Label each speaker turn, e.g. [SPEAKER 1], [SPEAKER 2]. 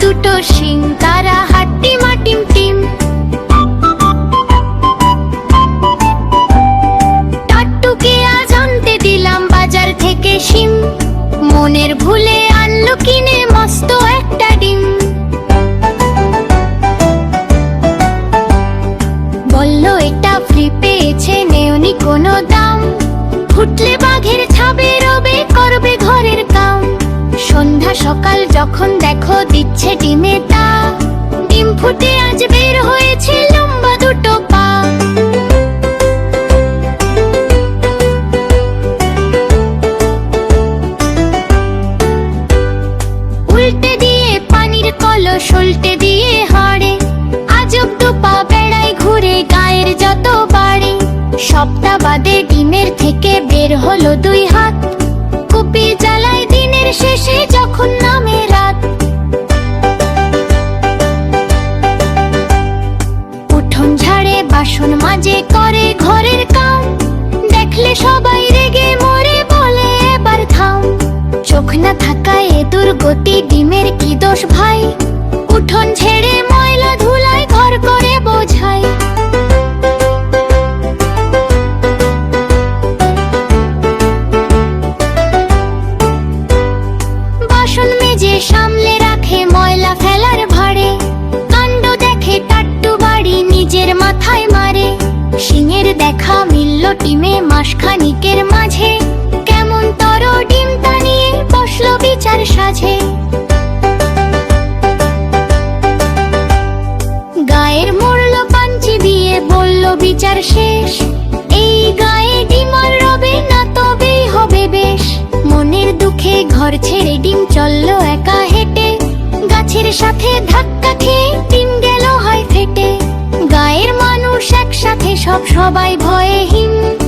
[SPEAKER 1] দুটো শিং, তারা হাট্টি মাটিম টিম টাট্টুকে আজ আনতে দিলাম বাজার থেকে শিম। মনের ভুলে আনলো, কিনে মস্ত একটা ডিম। বলল, এটা ফ্রি পেয়েছে নেওনি কোনো দাম। ফুটলে বাঘের ছাবে রবে, করবে ঘরের কাম। সন্ধ্যা সকাল যখন দেখো দিচ্ছে ডিমে তা। ডিম ফুটে আজ বের হয়েছে লম্বা দুটো পা। উল্টে দিয়ে পানির কলস উল্টে দিয়ে হাড়ে। আজব পা বেড়ায় ঘুরে গায়ের যত বাড়ে। সপ্তাহ বাদে ডিমের থেকে বের হলো দুই হাত। কুপি জ্বালায় দিনের শেষে যখন বাসন মাজে করে ঘরের কাম। দেখলে সবাই রেগে মরে বলে, এবার থাম। চোখ না থাকায় এ দুর্গতি ডিমের কি দোষ ভাই? উঠোন ছেড়ে ময়লা ধুলায় ঘর করে বোঝায় বাসন মেজে সামলে সিংয়ের দেখা মিলল টিমে মাসখানিকের মাঝে। কেমন তর ডিম তা নিয়ে বসল বিচার সাজে গায়ের মরল পাঞ্চি দিয়ে বলল বিচার শেষ। এই গায়ে ডিমার রবে না, তবেই হবে বেশ। মনের দুঃখে ঘর ছেড়ে ডিম চলল একা হেঁটে। গাছের সাথে ধাক্কা খেয়ে সব সবাই ভয়ে হিম।